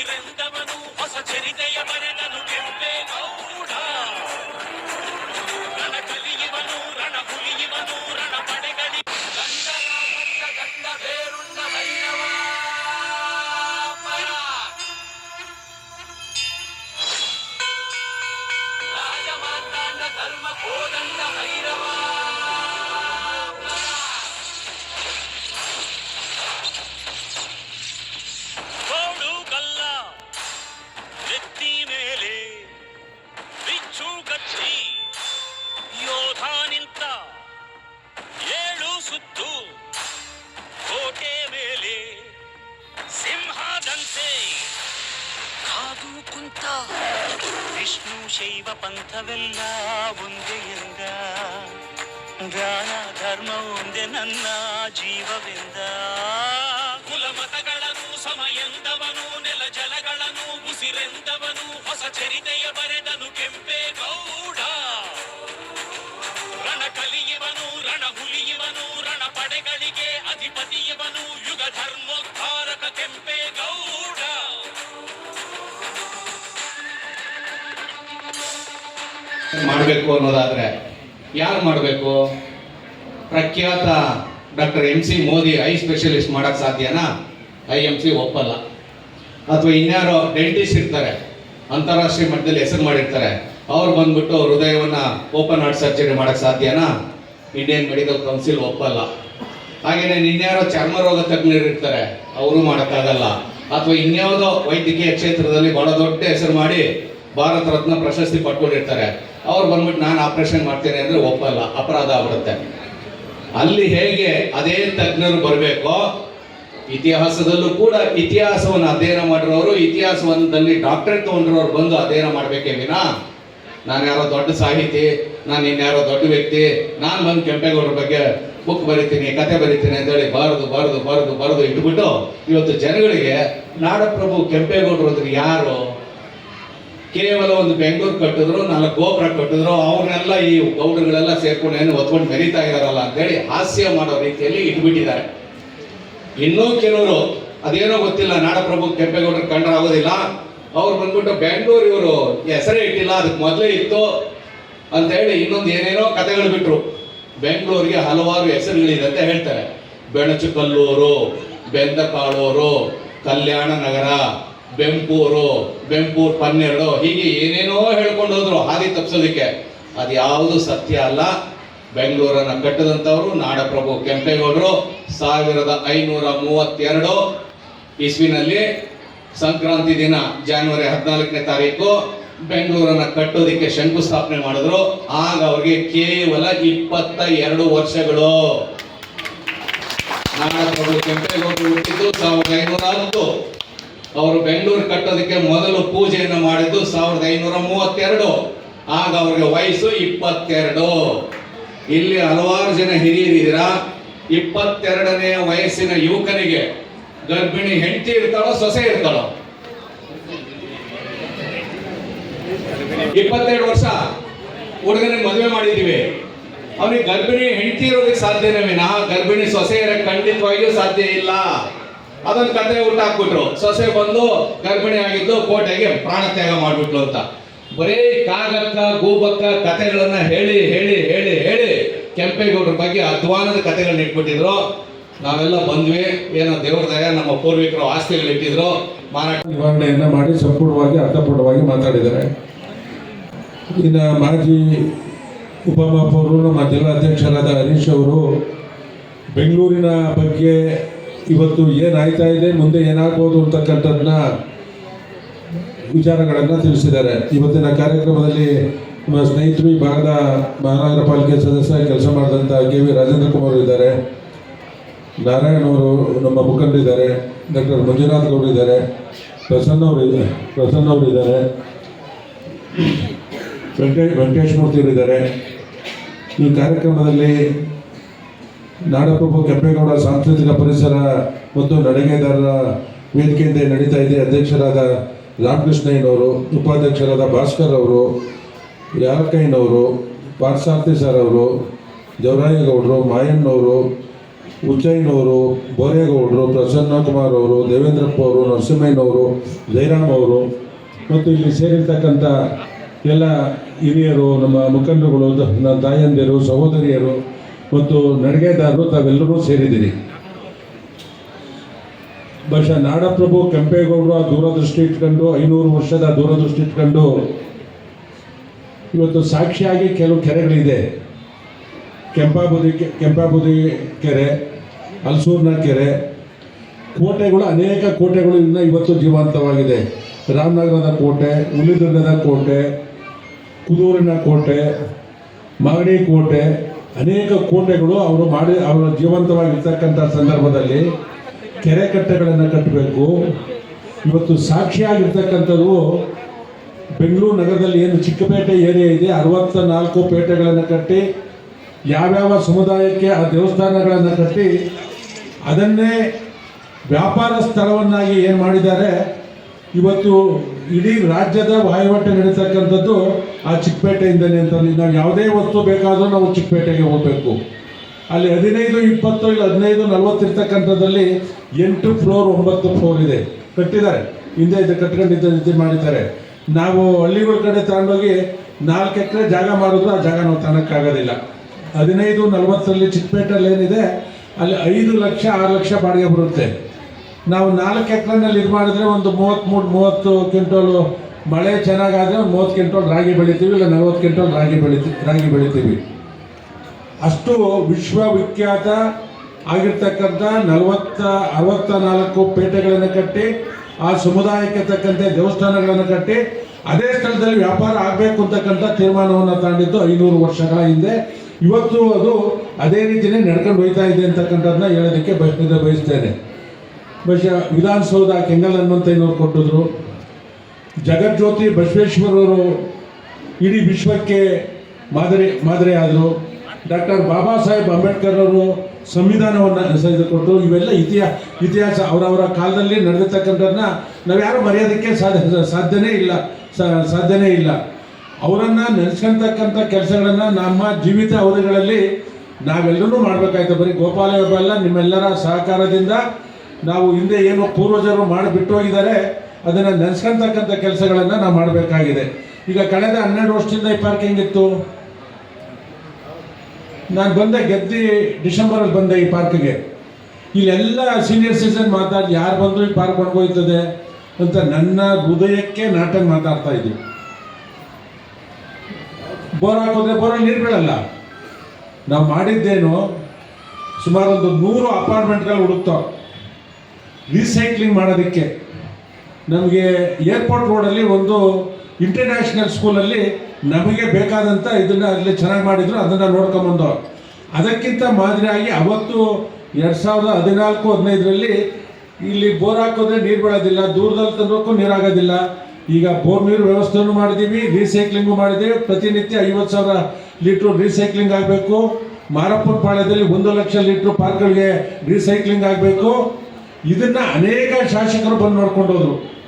ಉಸಿರೆಂದವನು ಹೊಸ ಜೀವವೆಂದ ಕುಲಮತಗಳನ್ನು ಸಮಯಂದವನು ನೆಲ ಜಲಗಳನ್ನು ಉಸಿರೆಂದವನು, ಹೊಸ ಚರಿತೆಯ ಬರೆದನು ಕೆಂಪೇಗೌಡ ರಣ ಕಲಿಯುವನು ರಣ ಹುಲಿಯುವನು ರಣ ಪಡೆಗಳಿಗೆ ಅಧಿಪತಿಯವನು ಯುಗ ಧರ್ಮೋದ್ಧಾರಕ ಕೆಂಪೇಗೌಡ ಮಾಡಬೇಕು ಅನ್ನೋದಾದ್ರೆ ಯಾರು ಮಾಡಬೇಕು? ಪ್ರಖ್ಯಾತ doctor M C Modi eye specialist ಮಾಡಕ್ ಸಾಧ್ಯನಾ? ಐ ಎಂ ಸಿ ಒಪ್ಪಲ್ಲ. ಅಥವಾ ಇನ್ಯಾರೋ ಡೆಂಟಿಸ್ಟ್ ಇರ್ತಾರೆ, ಅಂತಾರಾಷ್ಟ್ರೀಯ ಮಟ್ಟದಲ್ಲಿ ಹೆಸರು ಮಾಡಿರ್ತಾರೆ, ಅವ್ರು ಬಂದ್ಬಿಟ್ಟು ಹೃದಯವನ್ನ ಓಪನ್ ಹಾರ್ಟ್ ಸರ್ಜರಿ ಮಾಡಕ್ ಸಾಧ್ಯನಾ? ಇಂಡಿಯನ್ ಮೆಡಿಕಲ್ ಕೌನ್ಸಿಲ್ ಒಪ್ಪಲ್ಲ. ಹಾಗೇನೆ ಇನ್ಯಾರೋ ಚರ್ಮ ರೋಗ ತಜ್ಞರು ಇರ್ತಾರೆ, ಅವರು ಮಾಡೋಕ್ಕಾಗಲ್ಲ. ಅಥವಾ ಇನ್ಯಾವುದೋ ವೈದ್ಯಕೀಯ ಕ್ಷೇತ್ರದಲ್ಲಿ ಬಹಳ ದೊಡ್ಡ ಹೆಸರು ಮಾಡಿ ಭಾರತ ರತ್ನ ಪ್ರಶಸ್ತಿ ಪಡ್ಕೊಂಡಿರ್ತಾರೆ. ಅವ್ರು ಬಂದ್ಬಿಟ್ಟು, ನಾನು ಆಪರೇಷನ್ ಮಾಡ್ತೇನೆ ಅಂದ್ರೆ ಒಪ್ಪಲ್ಲ, ಅಪರಾಧ ಆಗ್ಬಿಡುತ್ತೆ. ಅಲ್ಲಿ ಹೇಗೆ ಅದೇ ತಜ್ಞರು ಬರಬೇಕೋ, ಇತಿಹಾಸದಲ್ಲೂ ಕೂಡ ಇತಿಹಾಸವನ್ನು ಅಧ್ಯಯನ ಮಾಡಿರೋರು ಇತಿಹಾಸವನ್ನು ಡಾಕ್ಟರೇಟ್ ತಗೊಂಡಿರೋರು ಬಂದು ಅಧ್ಯಯನ ಮಾಡಬೇಕೇ ವಿನಾ ನಾನು ಯಾರೋ ದೊಡ್ಡ ಸಾಹಿತಿ, ನಾನು ಇನ್ಯಾರೋ ದೊಡ್ಡ ವ್ಯಕ್ತಿ, ನಾನು ಬಂದು ಕೆಂಪೇಗೌಡರ ಬಗ್ಗೆ ಬುಕ್ ಬರಿತೀನಿ, ಕತೆ ಬರಿತೀನಿ ಅಂತೇಳಿ ಬಾರದು ಬಾರದು, ಬರೆದು ಬರೆದು ಇಟ್ಬಿಟ್ಟು ಇವತ್ತು ಜನಗಳಿಗೆ ನಾಡಪ್ರಭು ಕೆಂಪೇಗೌಡರು ಅಂದ್ರೆ ಯಾರು ಕೇವಲ ಒಂದು ಬೆಂಗಳೂರು ಕಟ್ಟಿದ್ರು, ನಾಲ್ಕು ಗೋಪುರ ಕಟ್ಟಿದ್ರು, ಅವ್ರನ್ನೆಲ್ಲ ಈ ಗೌಡರುಗಳೆಲ್ಲ ಸೇರ್ಕೊಂಡು ಏನು ಒತ್ಕೊಂಡು ಮೆರಿತಾ ಇದಾರಲ್ಲ ಅಂತೇಳಿ ಹಾಸ್ಯ ಮಾಡೋ ರೀತಿಯಲ್ಲಿ ಇಟ್ಬಿಟ್ಟಿದ್ದಾರೆ. ಇನ್ನೂ ಕೆಲವರು, ಅದೇನೋ ಗೊತ್ತಿಲ್ಲ, ನಾಡಪ್ರಭು ಕೆಂಪೇಗೌಡರು ಕಂಡರಾಗೋದಿಲ್ಲ ಅವ್ರು ಬಂದ್ಬಿಟ್ಟು ಬೆಂಗಳೂರು ಇವರು ಹೆಸರೇ ಇಟ್ಟಿಲ್ಲ, ಅದಕ್ಕೆ ಮೊದಲೇ ಇತ್ತು ಅಂತ ಹೇಳಿ ಇನ್ನೊಂದು ಏನೇನೋ ಕಥೆಗಳು ಬಿಟ್ರು. ಬೆಂಗಳೂರಿಗೆ ಹಲವಾರು ಹೆಸರುಗಳಿದೆ ಅಂತ ಹೇಳ್ತಾರೆ. ಬೆಣಚುಕಲ್ಲೂರು ಬೆಂದಕಾಳೂರು ಕಲ್ಯಾಣ ನಗರ ಬೆಂಪೂರು ಬೆಂಪೂರು ಪನ್ನೆರಡು, ಹೀಗೆ ಏನೇನೋ ಹೇಳ್ಕೊಂಡು ಹೋದ್ರು ಹಾದಿ ತಪ್ಪಿಸೋದಕ್ಕೆ ಅದು ಯಾವುದು ಸತ್ಯ ಅಲ್ಲ. ಬೆಂಗಳೂರನ್ನ ಕಟ್ಟದಂತವರು ನಾಡಪ್ರಭು ಕೆಂಪೇಗೌಡರು, ಸಾವಿರದ ಐನೂರ ಮೂವತ್ತೆರಡು ಇಸ್ವಿನಲ್ಲಿ ಸಂಕ್ರಾಂತಿ ದಿನ, ಜಾನ್ವರಿ ಹದಿನಾಲ್ಕನೇ ತಾರೀಕು, ಬೆಂಗಳೂರನ್ನ ಕಟ್ಟೋದಕ್ಕೆ ಶಂಕುಸ್ಥಾಪನೆ ಮಾಡಿದ್ರು. ಆಗ ಅವ್ರಿಗೆ ಕೇವಲ ಇಪ್ಪತ್ತ ಎರಡು ವರ್ಷಗಳು. ನಾಡಪ್ರಭು ಕೆಂಪೇಗೌಡರು ಹುಟ್ಟಿದ್ದು ಸಾವಿರದ ಐನೂರ ಹತ್ತು. ಅವರು ಬೆಂಗಳೂರು ಕಟ್ಟೋದಕ್ಕೆ ಮೊದಲು ಪೂಜೆಯನ್ನು ಮಾಡಿದ್ದು ಸಾವಿರದ ಐನೂರ ಮೂವತ್ತೆರಡು. ಆಗ ಅವ್ರಿಗೆ ವಯಸ್ಸು ಇಪ್ಪತ್ತೆರಡು. ಇಲ್ಲಿ ಹಲವಾರು ಜನ ಹಿರಿಯರಿದ್ದೀರಾ? ಇಪ್ಪತ್ತೆರಡನೇ ವಯಸ್ಸಿನ ಯುವಕನಿಗೆ ಗರ್ಭಿಣಿ ಹೆಂಡತಿ ಇರ್ತಾಳೋ, ಸೊಸೆ ಇರ್ತಾಳೋ? ಇಪ್ಪತ್ತೆರಡು ವರ್ಷ? ಹುಡುಗನಿಗೆ ಮದುವೆ ಮಾಡಿದ್ದೀವಿ. ಅವನಿಗೆ ಗರ್ಭಿಣಿ ಹೆಂಡತಿ ಇರೋದಕ್ಕೆ ಸಾಧ್ಯನೇ ವಿನಃ? ಗರ್ಭಿಣಿ ಸೊಸೆ ಇರಕ್ಕೆ ಖಂಡಿತವಾಗಿಯೂ ಸಾಧ್ಯ ಇಲ್ಲ. ಅದೊಂದು ಕತೆ ಊಟ ಹಾಕ್ಬಿಟ್ರು. ಸೊಸೆ ಬಂದು ಗರ್ಭಿಣಿ ಆಗಿದ್ದು ಕೋಟೆಗೆ ಪ್ರಾಣ ತ್ಯಾಗ ಅಂತ. ಬರೀ ಕಾಗಕ್ಕ, ಗೂಬಕ್ಕ ಕತೆಗಳನ್ನ ಹೇಳಿ ಹೇಳಿ ಹೇಳಿ ಹೇಳಿ ಕೆಂಪೇಗೌಡರ ಬಗ್ಗೆ ಅಧ್ವಾನದ ಕತೆಗಳನ್ನ ಇಟ್ಬಿಟ್ಟಿದ್ರು. ನಾವೆಲ್ಲ ಬಂದ್ವಿ. ಏನೋ ದೇವ್ರ ದಯ, ನಮ್ಮ ಪೂರ್ವಿಕರು ಆಸ್ತಿಗಳು ಇಟ್ಟಿದ್ರು. ಮಾರಾಟ ನಿವಾರಣೆಯನ್ನ ಮಾಡಿ ಸಂಪೂರ್ಣವಾಗಿ ಅರ್ಥಪೂರ್ಣವಾಗಿ ಮಾತಾಡಿದ್ದಾರೆ. ಇನ್ನ ಮಾಜಿ ಉಪಮಹಾಪೌರರು, ನಮ್ಮ ಜಿಲ್ಲಾಧ್ಯಕ್ಷರಾದ ಹರೀಶ್ ಅವರು ಬೆಂಗಳೂರಿನ ಬಗ್ಗೆ ಇವತ್ತು ಏನಾಯ್ತಾ ಇದೆ, ಮುಂದೆ ಏನಾಗ್ಬೋದು ಅಂತಕ್ಕಂಥದ್ದನ್ನ ವಿಚಾರಗಳನ್ನು ತಿಳಿಸಿದ್ದಾರೆ. ಇವತ್ತಿನ ಕಾರ್ಯಕ್ರಮದಲ್ಲಿ ನಮ್ಮ ಸ್ನೇಹಿತರು ಈ ಭಾಗದ ಮಹಾನಗರ ಪಾಲಿಕೆ ಸದಸ್ಯ ಕೆಲಸ ಮಾಡಿದಂಥ ಕೆ ವಿ ರಾಜೇಂದ್ರ ಕುಮಾರ್ ಇದ್ದಾರೆ. ನಾರಾಯಣ್ ಅವರು ನಮ್ಮ ಮುಖಂಡರಿದ್ದಾರೆ ಡಾಕ್ಟರ್ ಮಂಜುನಾಥ್ ಗೌಡ್ರು ಇದ್ದಾರೆ. ಪ್ರಸನ್ನ ಅವರು ಪ್ರಸನ್ನ ಅವರು ಇದ್ದಾರೆ. ವೆಂಕಟೇಶ್ ವೆಂಕಟೇಶ್ ಮೂರ್ತಿ ಅವರು ಇದ್ದಾರೆ. ಈ ಕಾರ್ಯಕ್ರಮದಲ್ಲಿ ನಾಡಪ್ರಭು ಕೆಂಪೇಗೌಡ ಸಾಂಸ್ಕೃತಿಕ ಪರಿಸರ ಮತ್ತು ನಡಿಗೆದಾರರ ವೇದಿಕೆಯಿಂದ ನಡೀತಾ ಇದೆ. ಅಧ್ಯಕ್ಷರಾದ ರಾಮಕೃಷ್ಣಯ್ಯನವರು, ಉಪಾಧ್ಯಕ್ಷರಾದ ಭಾಸ್ಕರ್ ಅವರು, ಯಾರಕಯ್ಯನವರು, ಪಾರ್ಸಾರ್ಥಿ ಸರ್ ಅವರು, ಜವರಾಯೇಗೌಡರು, ಮಾಯಣ್ಣವರು, ಉಚ್ಚಯ್ಯನವರು, ಬೋರೇಗೌಡರು ಪ್ರಸನ್ನ ಕುಮಾರ್ ಅವರು, ದೇವೇಂದ್ರಪ್ಪ ಅವರು, ನರಸಿಂಹಯ್ಯನವರು ಜಯರಾಮ್ ಅವರು ಮತ್ತು ಇಲ್ಲಿ ಸೇರಿರ್ತಕ್ಕಂಥ ಎಲ್ಲ ಹಿರಿಯರು, ನಮ್ಮ ಮುಖಂಡರುಗಳು, ನಮ್ಮ ತಾಯಂದಿರು, ಸಹೋದರಿಯರು ಮತ್ತು ನಡಿಗೆದಾರರು ತಾವೆಲ್ಲರೂ ಸೇರಿದ್ದೀರಿ. ಬಹುಶಃ ನಾಡಪ್ರಭು ಕೆಂಪೇಗೌಡರು ಆ ದೂರದೃಷ್ಟಿ ಇಟ್ಕೊಂಡು ಐನೂರು ವರ್ಷದ ದೂರದೃಷ್ಟಿ ಇಟ್ಕೊಂಡು ಇವತ್ತು ಸಾಕ್ಷಿಯಾಗಿ ಕೆಲವು ಕೆರೆಗಳಿದೆ. ಕೆಂಪಾಬುದಿ ಕೆಂಪಾಬುದಿ ಕೆರೆ ಹಲಸೂರಿನ ಕೆರೆ, ಕೋಟೆಗಳು, ಅನೇಕ ಕೋಟೆಗಳು ಇನ್ನು ಇವತ್ತು ಜೀವಂತವಾಗಿದೆ. ರಾಮನಗರದ ಕೋಟೆ, ಹುಲಿದುರ್ಗದ ಕೋಟೆ, ಕುದೂರಿನ ಕೋಟೆ, ಮಾಗಡಿ ಕೋಟೆ ಅನೇಕ ಕೋಟೆಗಳು ಅವರು ಮಾಡಿ, ಅವರ ಜೀವಂತವಾಗಿರ್ತಕ್ಕಂಥ ಸಂದರ್ಭದಲ್ಲಿ ಕೆರೆ ಕಟ್ಟೆಗಳನ್ನು ಕಟ್ಟಬೇಕು ಇವತ್ತು ಸಾಕ್ಷಿಯಾಗಿರ್ತಕ್ಕಂಥದ್ದು ಬೆಂಗಳೂರು ನಗರದಲ್ಲಿ ಏನು ಚಿಕ್ಕಪೇಟೆ ಏರಿಯಾ ಇದೆ ಅರವತ್ತ ನಾಲ್ಕು ಪೇಟೆಗಳನ್ನು ಕಟ್ಟಿ, ಯಾವ್ಯಾವ ಸಮುದಾಯಕ್ಕೆ ಆ ದೇವಸ್ಥಾನಗಳನ್ನು ಕಟ್ಟಿ, ಅದನ್ನೇ ವ್ಯಾಪಾರ ಸ್ಥಳವನ್ನಾಗಿ ಏನು ಮಾಡಿದ್ದಾರೆ ಇವತ್ತು ಇಡೀ ರಾಜ್ಯದ ವಾಯುವಟ ನಡೀತಕ್ಕಂಥದ್ದು ಆ ಚಿಕ್ಕಪೇಟೆಯಿಂದಲೇ ಅಂತ ನಾವು ಯಾವುದೇ ವಸ್ತು ಬೇಕಾದರೂ ನಾವು ಚಿಕ್ಕಪೇಟೆಗೆ ಹೋಗಬೇಕು. ಅಲ್ಲಿ ಹದಿನೈದು, ಇಪ್ಪತ್ತು ಇಲ್ಲ ಹದಿನೈದು, ನಲ್ವತ್ತು ಇರ್ತಕ್ಕಂಥದ್ದಲ್ಲಿ ಎಂಟು ಫ್ಲೋರ್, ಒಂಬತ್ತು ಫ್ಲೋರ್ ಇದೆ. ಕಟ್ಟಿದ್ದಾರೆ. ಹಿಂದೆ ಇದು, ಕಟ್ಕೊಂಡಿದ್ದ ಇದು ಮಾಡಿದ್ದಾರೆ. ನಾವು ಹಳ್ಳಿಗಳ ಕಡೆ ತಗೊಂಡೋಗಿ ನಾಲ್ಕು ಎಕರೆ ಜಾಗ ಮಾಡಿದ್ರು ಆ ಜಾಗ ನಾವು ತಗೋಕ್ಕಾಗೋದಿಲ್ಲ ಹದಿನೈದು, ನಲ್ವತ್ತರಲ್ಲಿ ಚಿಕ್ಕಪೇಟೆಯಲ್ಲಿ ಏನಿದೆ ಅಲ್ಲಿ ಐದು ಲಕ್ಷ, ಆರು ಲಕ್ಷ ಬಾಡಿಗೆ ಬರುತ್ತೆ. ನಾವು ನಾಲ್ಕು ಎಕರೆನಲ್ಲಿ ಇದು ಮಾಡಿದ್ರೆ ಒಂದು ಮೂವತ್ತ್ಮೂರು ಮೂವತ್ತು ಕ್ವಿಂಟೋಲು ಮಳೆ ಚೆನ್ನಾಗಾದರೆ ಒಂದು ಮೂವತ್ತು ಕ್ವಿಂಟೋಲ್ ರಾಗಿ ಬೆಳಿತೀವಿ, ಇಲ್ಲ ನಲವತ್ತು ಕ್ವಿಂಟೋಲ್ ರಾಗಿ ಬೆಳಿತೀವಿ ರಾಗಿ ಬೆಳಿತೀವಿ. ಅಷ್ಟು ವಿಶ್ವವಿಖ್ಯಾತ ಆಗಿರ್ತಕ್ಕಂಥ ನಲವತ್ತ, ಅರವತ್ತ ನಾಲ್ಕು ಪೇಟೆಗಳನ್ನು ಕಟ್ಟಿ, ಆ ಸಮುದಾಯಕ್ಕೆ ತಕ್ಕಂತೆ ದೇವಸ್ಥಾನಗಳನ್ನು ಕಟ್ಟಿ, ಅದೇ ಸ್ಥಳದಲ್ಲಿ ವ್ಯಾಪಾರ ಆಗಬೇಕು ಅಂತಕ್ಕಂಥ ತೀರ್ಮಾನವನ್ನು ತಗೊಂಡಿದ್ದು ಐನೂರು ವರ್ಷಗಳ ಹಿಂದೆ. ಇವತ್ತು ಅದು ಅದೇ ರೀತಿಯೇ ನಡ್ಕೊಂಡು ಹೋಯ್ತಾ ಇದೆ ಅಂತಕ್ಕಂಥದ್ದನ್ನ ಹೇಳೋದಕ್ಕೆ ಬಯ ಬಯಸ್ತೇನೆ. ಬಹುಶಃ ವಿಧಾನಸೌಧ ಕೆಂಗಲ್ ಹನುಮಂತಯ್ಯನವ್ರು ಕೊಟ್ಟಿದ್ರು ಜಗಜ್ಯೋತಿ ಬಸವೇಶ್ವರರು ಇಡೀ ವಿಶ್ವಕ್ಕೆ ಮಾದರಿ ಮಾದರಿ ಆದರು. ಡಾಕ್ಟರ್ ಬಾಬಾ ಸಾಹೇಬ್ ಅಂಬೇಡ್ಕರ್ ಅವರು ಸಂವಿಧಾನವನ್ನು ಕೊಟ್ಟರು. ಇವೆಲ್ಲ ಇತಿಹಾಸ ಇತಿಹಾಸ ಅವರವರ ಕಾಲದಲ್ಲಿ ನಡೆದಿರ್ತಕ್ಕಂಥದ್ದನ್ನ ನಾವು ಯಾರು ಮರೆಯೋದಕ್ಕೆ ಸಾಧ್ಯ, ಸಾಧ್ಯನೇ ಇಲ್ಲ ಸಾಧ್ಯನೇ ಇಲ್ಲ. ಅವರನ್ನು ನೆನೆಸ್ಕೊಂತಕ್ಕಂಥ ಕೆಲಸಗಳನ್ನು ನಮ್ಮ ಜೀವಿತ ಅವಧಿಗಳಲ್ಲಿ ನಾವೆಲ್ಲರೂ ಮಾಡಬೇಕಾಯ್ತು. ಬರೀ ಗೋಪಾಲ ಅಲ್ಲ, ನಿಮ್ಮೆಲ್ಲರ ಸಹಕಾರದಿಂದ ನಾವು ಹಿಂದೆ ಏನು ಪೂರ್ವಜರು ಮಾಡಿ ಬಿಟ್ಟು ಹೋಗಿದ್ದಾರೆ ಅದನ್ನು ನೆನೆಸ್ಕೊಂತಕ್ಕಂಥ ಕೆಲಸಗಳನ್ನು ನಾವು ಮಾಡಬೇಕಾಗಿದೆ. ಈಗ ಕಳೆದ ಹನ್ನೆರಡು ವರ್ಷದಿಂದ ಈ ಪಾರ್ಕಿಂಗ್ ಇತ್ತು ನಾನು ಬಂದೆ ಗೆದ್ದಿ ಡಿಸೆಂಬರಲ್ಲಿ ಬಂದೆ ಈ ಪಾರ್ಕ್ಗೆ ಇಲ್ಲೆಲ್ಲ ಸೀನಿಯರ್ ಸಿಟಿಸನ್ ಮಾತಾಡಿ, ಯಾರು ಬಂದರೂ ಈ ಪಾರ್ಕ್ ಒಣಗೋಯ್ತದೆ ಅಂತ ನನ್ನ ಹೃದಯಕ್ಕೆ ನಾಟಕ ಮಾತಾಡ್ತಾ ಇದ್ದೀವಿ ಬೋರ್ ಹಾಕೋದ್ರೆ ಬೋರಲ್ಲಿ ನೀರು ಬೀಳಲ್ಲ. ನಾವು ಮಾಡಿದ್ದೇನು ಸುಮಾರು ಒಂದು ನೂರು ಅಪಾರ್ಟ್ಮೆಂಟ್ಗಳು ಹುಡುಕ್ತಾವೆ. ರೀಸೈಕ್ಲಿಂಗ್ ಮಾಡೋದಕ್ಕೆ. ನಮಗೆ ಏರ್ಪೋರ್ಟ್ ರೋಡಲ್ಲಿ ಒಂದು ಇಂಟರ್ನ್ಯಾಷನಲ್ ಸ್ಕೂಲಲ್ಲಿ ನಮಗೆ ಬೇಕಾದಂಥ ಇದನ್ನು ಅಲ್ಲಿ ಚೆನ್ನಾಗಿ ಮಾಡಿದ್ರು, ಅದನ್ನು ನೋಡ್ಕೊಂಬಂದು ಅದಕ್ಕಿಂತ ಮಾದರಿಯಾಗಿ ಅವತ್ತು ಎರಡು ಸಾವಿರದ ಹದಿನಾಲ್ಕು, ಹದಿನೈದರಲ್ಲಿ ಇಲ್ಲಿ ಬೋರ್ ಹಾಕೋದ್ರೆ ನೀರು ಬೀಳೋದಿಲ್ಲ, ದೂರದಲ್ಲಿ ತಂದೋಕ್ಕೂ ನೀರಾಗೋದಿಲ್ಲ ಈಗ ಬೋರ್ ನೀರು ವ್ಯವಸ್ಥೆನೂ ಮಾಡಿದ್ದೀವಿ ರೀಸೈಕ್ಲಿಂಗು ಮಾಡಿದ್ದೀವಿ ಪ್ರತಿನಿತ್ಯ ಐವತ್ತು ಸಾವಿರ ಲೀಟ್ರು ರೀಸೈಕ್ಲಿಂಗ್ ಆಗಬೇಕು. ಮಾರಪ್ಪನ ಪಾಳ್ಯದಲ್ಲಿ ಒಂದು ಲಕ್ಷ ಲೀಟ್ರು ಪಾರ್ಕ್ಗಳಿಗೆ ರೀಸೈಕ್ಲಿಂಗ್ ಆಗಬೇಕು. ಇದನ್ನ ಅನೇಕ ಶಾಸಕರು ಬಂದ್ ನೋಡ್ಕೊಂಡು ಹೋದ್ರು.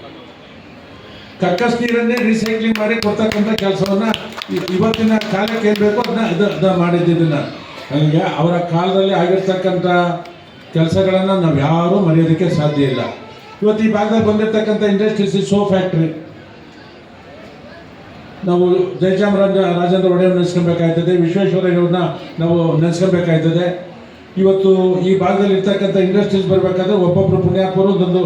ಕಕ್ಕಸ್ ನೀರನ್ನೇ ರೀಸೈಕ್ಲಿಂಗ್ ಮಾಡಿ ಕೊಡ್ತಕ್ಕಂಥ ಕೆಲಸವನ್ನ ಇವತ್ತಿನ ಕಾಲಕ್ಕೆ ಏನ್ ಬೇಕೋ ಅದನ್ನ ಅದ- ಮಾಡಿದ್ದನ್ನ ಹಂಗೆ ಅವರ ಕಾಲದಲ್ಲಿ ಆಗಿರ್ತಕ್ಕಂಥ ಕೆಲಸಗಳನ್ನು ನಾವು ಯಾರೂ ಮರೆಯೋದಕ್ಕೆ ಸಾಧ್ಯ ಇಲ್ಲ. ಇವತ್ತು ಈ ಭಾಗದಲ್ಲಿ ಬಂದಿರತಕ್ಕಂಥ ಇಂಡಸ್ಟ್ರೀಸ್ ಸೋ ಫ್ಯಾಕ್ಟ್ರಿ. ನಾವು ಜಯಚಾಮರಾಜ ರಾಜೇಂದ್ರ ಒಡೆಯರ್ ನೆನೆಸ್ಕೊಬೇಕಾಯ್ತದೆ ವಿಶ್ವೇಶ್ವರಯ್ಯವ್ರನ್ನ ನಾವು ನೆನೆಸ್ಕೊಬೇಕಾಯ್ತದೆ. ಇವತ್ತು ಈ ಭಾಗದಲ್ಲಿ ಇರ್ತಕ್ಕಂಥ ಇಂಡಸ್ಟ್ರೀಸ್ ಬರಬೇಕಾದ್ರೆ ಒಬ್ಬೊಬ್ಬರು ಪುಣ್ಯಾತ್ಮರು ಒಂದೊಂದು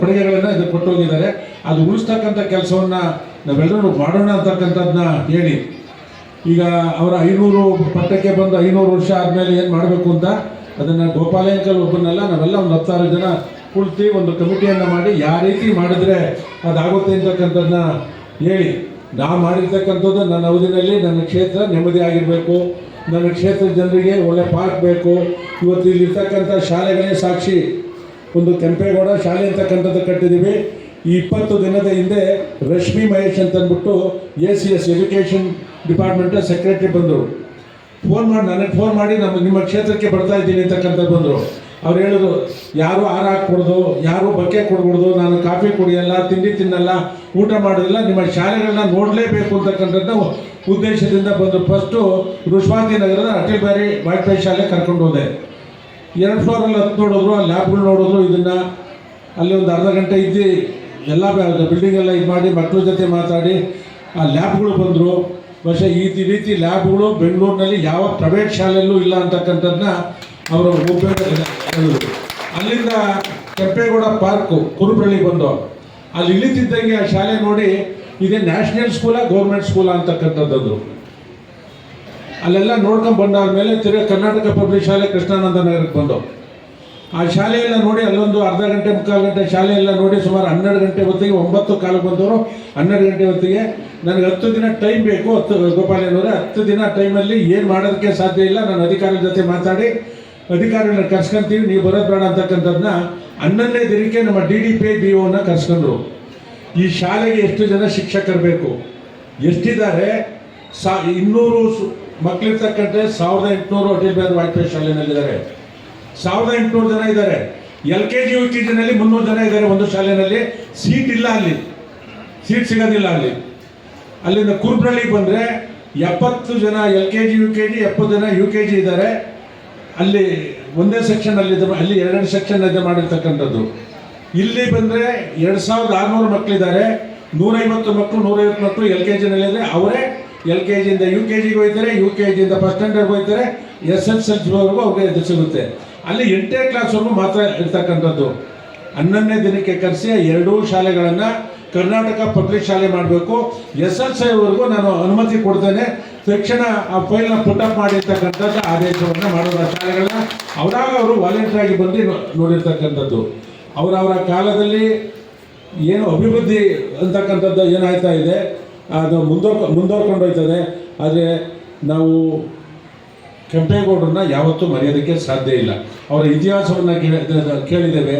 ಕೊಡುಗೆಗಳನ್ನು ಇದು ಕೊಟ್ಟು ಹೋಗಿದ್ದಾರೆ. ಅದು ಉಳಿಸ್ತಕ್ಕಂಥ ಕೆಲಸವನ್ನು ನಾವೆಲ್ಲರೂ ಮಾಡೋಣ ಅಂತಕ್ಕಂಥದ್ದನ್ನ ಹೇಳಿ. ಈಗ ಅವರ ಐನೂರು ಪಟ್ಟಕ್ಕೆ ಬಂದು ಐನೂರು ವರ್ಷ ಆದಮೇಲೆ ಏನು ಮಾಡಬೇಕು ಅಂತ ಅದನ್ನು ಗೋಪಾಲಯಂಕಲ್ ಒಬ್ಬನಲ್ಲ, ನಾವೆಲ್ಲ ಒಂದು ಹತ್ತಾರು ಜನ ಕುಳಿತು ಒಂದು ಕಮಿಟಿಯನ್ನು ಮಾಡಿ ಯಾವ ರೀತಿ ಮಾಡಿದ್ರೆ ಅದಾಗುತ್ತೆ ಅಂತಕ್ಕಂಥದ್ದನ್ನ ಹೇಳಿ. ನಾ ಮಾಡಿರ್ತಕ್ಕಂಥದ್ದು ನನ್ನ ಅವಧಿನಲ್ಲಿ, ನನ್ನ ಕ್ಷೇತ್ರ ನೆಮ್ಮದಿ ಆಗಿರಬೇಕು ನನ್ನ ಕ್ಷೇತ್ರದ ಜನರಿಗೆ ಒಳ್ಳೆ ಪಾರ್ಕ್ ಬೇಕು. ಇವತ್ತು ಇಲ್ಲಿರ್ತಕ್ಕಂಥ ಶಾಲೆಗಳೇ ಸಾಕ್ಷಿ. ಒಂದು ಕೆಂಪೇಗೌಡ ಶಾಲೆ ಅಂತಕ್ಕಂಥದ್ದು ಕಟ್ಟಿದ್ದೀವಿ. ಈ ಇಪ್ಪತ್ತು ದಿನದ ಹಿಂದೆ ರಶ್ಮಿ ಮಹೇಶ್ ಅಂತ ಅಂದ್ಬಿಟ್ಟು ಎ ಸಿ ಎಸ್ ಎಜುಕೇಷನ್ ಡಿಪಾರ್ಟ್ಮೆಂಟ್ನ ಸೆಕ್ರೆಟರಿ ಬಂದರು. ಫೋನ್ ಮಾಡಿ ನನಗೆ ಫೋನ್ ಮಾಡಿ ನಮ್ಮ ನಿಮ್ಮ ಕ್ಷೇತ್ರಕ್ಕೆ ಬರ್ತಾ ಇದ್ದೀನಿ ಅಂತಕ್ಕಂಥದ್ದು ಬಂದರು. ಅವ್ರು ಹೇಳಿದ್ರು ಯಾರು ಆರ ಹಾಕ್ಬಿಡ್ದು ಯಾರು ಬಕ್ಕೆ ಕೊಡ್ಬಿಡ್ದು ನಾನು ಕಾಫಿ ಕುಡಿಯಲ್ಲ, ತಿಂಡಿ ತಿನ್ನಲ್ಲ, ಊಟ ಮಾಡೋದಿಲ್ಲ, ನಿಮ್ಮ ಶಾಲೆಗಳನ್ನ ನೋಡಲೇಬೇಕು ಅಂತಕ್ಕಂಥದ್ದು ಉದ್ದೇಶದಿಂದ ಬಂದು ಫಸ್ಟು ರುಷ್ವಾಂತಿ ನಗರದ ಅಟಲ್ ಬಿಹಾರಿ ವಾಜಪೇಯಿ ಶಾಲೆ ಕರ್ಕೊಂಡು ಹೋದೆ. ಎರಡು ಫ್ಲೋರಲ್ಲಿ ಹತ್ತು ನೋಡಿದ್ರು, ಆ ಲ್ಯಾಬ್ಗಳು ನೋಡಿದ್ರು, ಇದನ್ನು ಅಲ್ಲಿ ಒಂದು ಅರ್ಧ ಗಂಟೆ ಇದ್ದು ಎಲ್ಲ ಬಿಲ್ಡಿಂಗ್ ಎಲ್ಲ ಇದು ಮಾಡಿ ಮಕ್ಕಳ ಜೊತೆ ಮಾತಾಡಿ, ಆ ಲ್ಯಾಬ್ಗಳು ಬಂದರು. ಬಹುಶಃ ಈ ರೀತಿ ಲ್ಯಾಬ್ಗಳು ಬೆಂಗಳೂರಿನಲ್ಲಿ ಯಾವ ಪ್ರೈವೇಟ್ ಶಾಲೆಯಲ್ಲೂ ಇಲ್ಲ ಅಂತಕ್ಕಂಥದ್ದನ್ನ ಅವರು ಉಪಯೋಗ ಹೇಳಿದ್ರು ಅಲ್ಲಿಂದ ಕೆಂಪೇಗೌಡ ಪಾರ್ಕು ಕುರುಬಳ್ಳಿ ಬಂದು, ಅಲ್ಲಿ ಇಳಿತಿದ್ದಂಗೆ ಆ ಶಾಲೆ ನೋಡಿ ಇದೇ ನ್ಯಾಷನಲ್ ಸ್ಕೂಲಾ, ಗೌರ್ಮೆಂಟ್ ಸ್ಕೂಲಾ ಅಂತಕ್ಕಂಥದ್ದು. ಅಲ್ಲೆಲ್ಲ ನೋಡ್ಕೊಂಡು ಬಂದಾದ್ಮೇಲೆ ತಿರುಗಿ ಕರ್ನಾಟಕ ಪಬ್ಲಿಕ್ ಶಾಲೆ ಕೃಷ್ಣಾನಂದ ನಗರಕ್ಕೆ ಬಂದು. ಆ ಶಾಲೆಯೆಲ್ಲ ನೋಡಿ ಅಲ್ಲೊಂದು ಅರ್ಧ ಗಂಟೆ, ಮುಕ್ಕಾಲು ಗಂಟೆ ಶಾಲೆ ಎಲ್ಲ ನೋಡಿ ಸುಮಾರು ಹನ್ನೆರಡು ಗಂಟೆ ಹೊತ್ತಿಗೆ, ಒಂಬತ್ತು ಕಾಲಕ್ಕೆ ಬಂದವರು, ಹನ್ನೆರಡು ಗಂಟೆ ಹೊತ್ತಿಗೆ. ನನಗೆ ಹತ್ತು ದಿನ ಟೈಮ್ ಬೇಕು, ಹತ್ತು, ಗೋಪಾಲಯ್ಯನವರೇ, ಹತ್ತು ದಿನ ಟೈಮಲ್ಲಿ ಏನು ಮಾಡೋದಕ್ಕೆ ಸಾಧ್ಯ ಇಲ್ಲ, ನಾನು ಅಧಿಕಾರಿಗಳ ಜೊತೆ ಮಾತಾಡಿ ಅಧಿಕಾರಿಗಳನ್ನ ಕರ್ಸ್ಕೊಂತೀವಿ, ನೀವು ಬರೋದು ಬೇಡ ಅಂತಕ್ಕಂಥದ್ದನ್ನ ಹನ್ನೊಂದನೇ ದಿನಕ್ಕೆ ನಮ್ಮ ಡಿ ಡಿ ಪಿ ಬಿ ಒನ ಕರ್ಸ್ಕೊಂಡ್ರು. ಈ ಶಾಲೆಗೆ ಎಷ್ಟು ಜನ ಶಿಕ್ಷಕರು ಬೇಕು? ಎಷ್ಟಿದ್ದಾರೆ? ಸಾ, ಇನ್ನೂರು ಮಕ್ಕಳಿರ್ತಕ್ಕಂಥ ಸಾವಿರದ ಎಂಟುನೂರು ಅಟಲ್ ಬಿಹಾರಿ ವಾಜಪೇಯಿ ಶಾಲೆನಲ್ಲಿದ್ದಾರೆ ಸಾವಿರದ ಎಂಟುನೂರು ಜನ ಇದ್ದಾರೆ. L K G, U K ಜಿನಲ್ಲಿ ಮುನ್ನೂರು ಜನ ಇದ್ದಾರೆ ಒಂದು ಶಾಲೆಯಲ್ಲಿ. ಸೀಟ್ ಇಲ್ಲ ಅಲ್ಲಿ. ಸೀಟ್ ಸಿಗೋದಿಲ್ಲ ಅಲ್ಲಿ. ಅಲ್ಲಿಂದ ಕುರ್ಬ್ರಳ್ಳಿಗೆ ಬಂದರೆ ಎಪ್ಪತ್ತು ಜನ L K G, U K G, ಎಪ್ಪತ್ತು ಜನ ಯು ಕೆ ಜಿ ಇದ್ದಾರೆ. ಅಲ್ಲಿ ಒಂದೇ ಸೆಕ್ಷನ್ ಅಲ್ಲಿ ಅಲ್ಲಿ ಎರಡು ಸೆಕ್ಷನ್ ಇದೆ ಮಾಡಿರ್ತಕ್ಕಂಥದ್ದು. ಇಲ್ಲಿ ಬಂದರೆ ಎರಡು ಸಾವಿರದ ಆರುನೂರು ಮಕ್ಕಳಿದ್ದಾರೆ ನೂರೈವತ್ತು ಮಕ್ಕಳು ನೂರೈವತ್ತು ಮಕ್ಕಳು ಎಲ್ ಕೆ ಜಿನಲ್ಲಿದ್ದಾರೆ ಅವರೇ ಎಲ್ ಕೆ ಜಿಯಿಂದ ಯು ಕೆ ಜಿಗೆ ಹೋಗ್ತಾರೆ, ಯು ಕೆ ಜಿಯಿಂದ ಫಸ್ಟ್ ಸ್ಟ್ಯಾಂಡರ್ಡ್ಗೆ ಹೋಗ್ತಾರೆ, ಎಸ್ ಎಸ್ ಎಲ್ ಸಿವರೆಗೂ ಅವ್ರಿಗೆ ಇದು ಸಿಗುತ್ತೆ. ಅಲ್ಲಿ ಎಂಟನೇ ಕ್ಲಾಸ್ವರೆಗೂ ಮಾತ್ರ ಇರ್ತಕ್ಕಂಥದ್ದು. ಹನ್ನೊಂದನೇ ದಿನಕ್ಕೆ ಕರೆಸಿ ಎರಡೂ ಶಾಲೆಗಳನ್ನು ಕರ್ನಾಟಕ ಪಬ್ಲಿಕ್ ಶಾಲೆ ಮಾಡಬೇಕು. ಎಸ್ ಎಲ್ ಸಿವರೆಗೂ ನಾನು ಅನುಮತಿ ಕೊಡ್ತೇನೆ. ತಕ್ಷಣ ಆ ಫೈಲ್ನ ಪುಟಪ್ ಮಾಡಿರ್ತಕ್ಕಂಥದ್ದು ಆದೇಶವನ್ನು ಮಾಡೋದು ಶಾಲೆಗಳನ್ನ ಅವರಾಗ ಅವರು ವಾಲಂಟಿಯರ್ ಆಗಿ ಬಂದು ನೋಡಿರ್ತಕ್ಕಂಥದ್ದು. ಅವರವರ ಕಾಲದಲ್ಲಿ ಏನು ಅಭಿವೃದ್ಧಿ ಅಂತಕ್ಕಂಥದ್ದು ಏನಾಯ್ತಾ ಇದೆ, ಅದು ಮುಂದೋ ಮುಂದುವರ್ಕೊಂಡು ಹೋಯ್ತದೆ. ಆದರೆ ನಾವು ಕೆಂಪೇಗೌಡರನ್ನ ಯಾವತ್ತೂ ಮರೆಯೋದಕ್ಕೆ ಸಾಧ್ಯ ಇಲ್ಲ. ಅವರ ಇತಿಹಾಸವನ್ನು ಕೇಳಿದ್ದೇವೆ.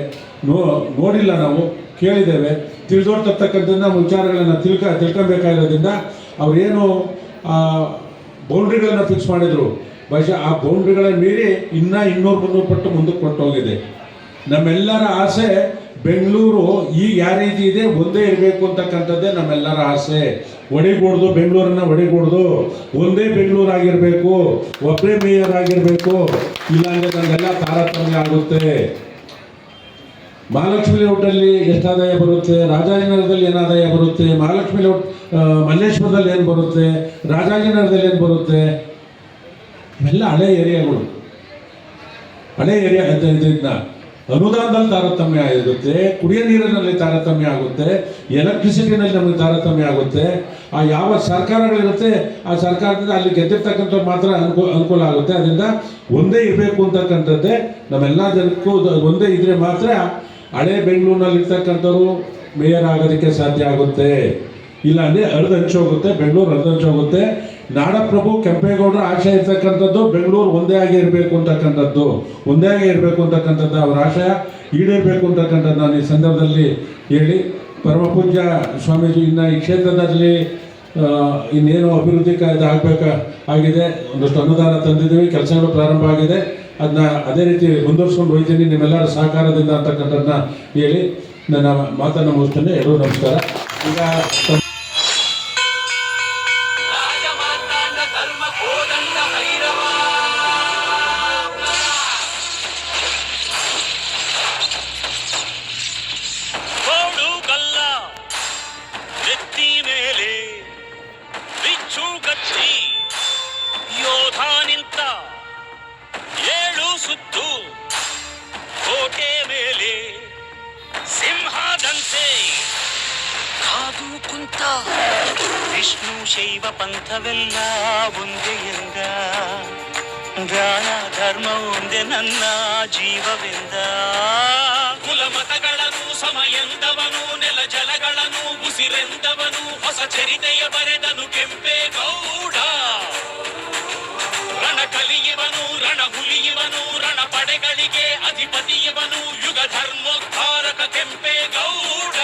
ನೋ, ನೋಡಿಲ್ಲ ನಾವು, ಕೇಳಿದ್ದೇವೆ. ತಿಳಿದೋರ್ತಕ್ಕಂಥದ್ದು ವಿಚಾರಗಳನ್ನು ತಿಳ್ಕ, ತಿಳ್ಕೊಬೇಕಾಗಿರೋದ್ರಿಂದ ಅವರೇನು ಬೌಂಡ್ರಿಗಳನ್ನು ಫಿಕ್ಸ್ ಮಾಡಿದರು. ಬಹುಶಃ ಆ ಬೌಂಡ್ರಿಗಳ ಮೀರಿ ಇನ್ನೂ ಇನ್ನೂರು ಮುನ್ನೂರು ಪಟ್ಟು ಮುಂದಕ್ಕೆ ಕೊಟ್ಟು ಹೋಗಿದೆ. ನಮ್ಮೆಲ್ಲರ ಆಸೆ ಬೆಂಗಳೂರು ಈಗ ಯಾವ ರೀತಿ ಇದೆ, ಒಂದೇ ಇರಬೇಕು ಅಂತಕ್ಕಂಥದ್ದೇ ನಮ್ಮೆಲ್ಲರ ಆಸೆ. ಒಡೆಗೂಡ್ದು, ಬೆಂಗಳೂರನ್ನ ಒಡೆಗೂಡ್ದು. ಒಂದೇ ಬೆಂಗಳೂರು ಆಗಿರಬೇಕು ಒಬ್ಬರೇ ಮೇಯರ್ ಆಗಿರಬೇಕು. ಇಲ್ಲಾಂದ್ರೆ ನಮಗೆಲ್ಲ ತಾರತಮ್ಯ ಆಗುತ್ತೆ. ಮಹಾಲಕ್ಷ್ಮಿ ಲೇಔಟಲ್ಲಿ ಎಷ್ಟು ಆದಾಯ ಬರುತ್ತೆ? ರಾಜಾಜಿನಗರದಲ್ಲಿ ಏನು ಆದಾಯ ಬರುತ್ತೆ? ಮಹಾಲಕ್ಷ್ಮಿ ಲೇಔಟ್ ಮಲ್ಲೇಶ್ವರದಲ್ಲಿ ಏನು ಬರುತ್ತೆ? ರಾಜಾಜಿನಗರದಲ್ಲಿ ಏನು ಬರುತ್ತೆ? ಇವೆಲ್ಲ ಹಳೆ ಏರಿಯಾಗಳು. ಹಳೆ ಏರಿಯಾ ಇದರಿಂದ ಅನುದಾನದಲ್ಲಿ ತಾರತಮ್ಯ ಆಗುತ್ತೆ, ಕುಡಿಯ ನೀರಿನಲ್ಲಿ ತಾರತಮ್ಯ ಆಗುತ್ತೆ, ಎಲೆಕ್ಟ್ರಿಸಿಟಿನಲ್ಲಿ ನಮಗೆ ತಾರತಮ್ಯ ಆಗುತ್ತೆ. ಆ ಯಾವ ಸರ್ಕಾರಗಳಿರುತ್ತೆ, ಆ ಸರ್ಕಾರದಿಂದ ಅಲ್ಲಿ ಗೆದ್ದಿರ್ತಕ್ಕಂಥ ಮಾತ್ರ ಅನುಕೂಲ ಅನುಕೂಲ ಆಗುತ್ತೆ. ಅದರಿಂದ ಒಂದೇ ಇರಬೇಕು ಅಂತಕ್ಕಂಥದ್ದೇ ನಮ್ಮೆಲ್ಲ ಜನಕ್ಕೂ ಒಂದೇ ಇದ್ರೆ ಮಾತ್ರ ಹಳೆ ಬೆಂಗಳೂರಿನಲ್ಲಿ ಇರ್ತಕ್ಕಂಥವ್ರು ಮೇಯರ್ ಆಗೋದಕ್ಕೆ ಸಾಧ್ಯ ಆಗುತ್ತೆ. ಇಲ್ಲ ಅಂದರೆ ಹೋಗುತ್ತೆ, ಬೆಂಗಳೂರು ಹೋಗುತ್ತೆ. ನಾಡಪ್ರಭು ಕೆಂಪೇಗೌಡರ ಆಶಯ ಇರ್ತಕ್ಕಂಥದ್ದು ಬೆಂಗಳೂರು ಒಂದೇ ಆಗಿ ಇರಬೇಕು ಅಂತಕ್ಕಂಥದ್ದು. ಒಂದೇ ಆಗಿ ಇರಬೇಕು ಅಂತಕ್ಕಂಥದ್ದು ಅವರ ಆಶಯ, ಈಡೇರಬೇಕು ಅಂತಕ್ಕಂಥದ್ದು ನಾನು ಈ ಸಂದರ್ಭದಲ್ಲಿ ಹೇಳಿ. ಪರಮಪೂಜ್ಯ ಸ್ವಾಮೀಜಿ, ಇನ್ನು ಈ ಕ್ಷೇತ್ರದಲ್ಲಿ ಇನ್ನೇನು ಅಭಿವೃದ್ಧಿ ಕಾರ್ಯ ಆಗಬೇಕಾಗಿದೆ ಒಂದಷ್ಟು ಅನುದಾನ ತಂದಿದ್ದೀವಿ, ಕೆಲಸಗಳು ಪ್ರಾರಂಭ ಆಗಿದೆ. ಅದನ್ನ ಅದೇ ರೀತಿ ಮುಂದುವರ್ಸ್ಕೊಂಡು ಹೋಗ್ತೀನಿ ನಿಮ್ಮೆಲ್ಲರ ಸಹಕಾರದಿಂದ ಅಂತಕ್ಕಂಥದ್ದನ್ನ ಹೇಳಿ ನನ್ನ ಮಾತನ್ನು ಮುಗಿಸ್ತೇನೆ. ಎಲ್ಲರೂ ನಮಸ್ಕಾರ. ಈಗ ಧರ್ಮ ಕೋದಂಡ ದಂಸೆ ಕಾದು ಕುಂತ ವಿಷ್ಣು ಶೈವ ಪಂಥವೆಲ್ಲ ಒಂದೇ ಎಂದ ದಾನ ಧರ್ಮ ಒಂದೇ ನನ್ನ ಜೀವವೆಂದ ಕುಲ ಮತಗಳನ್ನು ಸಮಯಂದವನು ನೆಲ ಜಲಗಳನ್ನು ಉಸಿರೆಂದವನು ಹೊಸ ಚರಿತೆಯ ಬರೆದನು ಕೆಂಪೆ ಗೌಡ ರಣ ಕಲಿಯುವನು ರಣ ಹುಲಿಯುವನು ರಣ ಪಡೆಗಳಿಗೆ ಅಧಿಪತಿಯವನು ಯುಗ ಧರ್ಮೋದ್ಧಾರಕ ಕೆಂಪೇಗೌಡ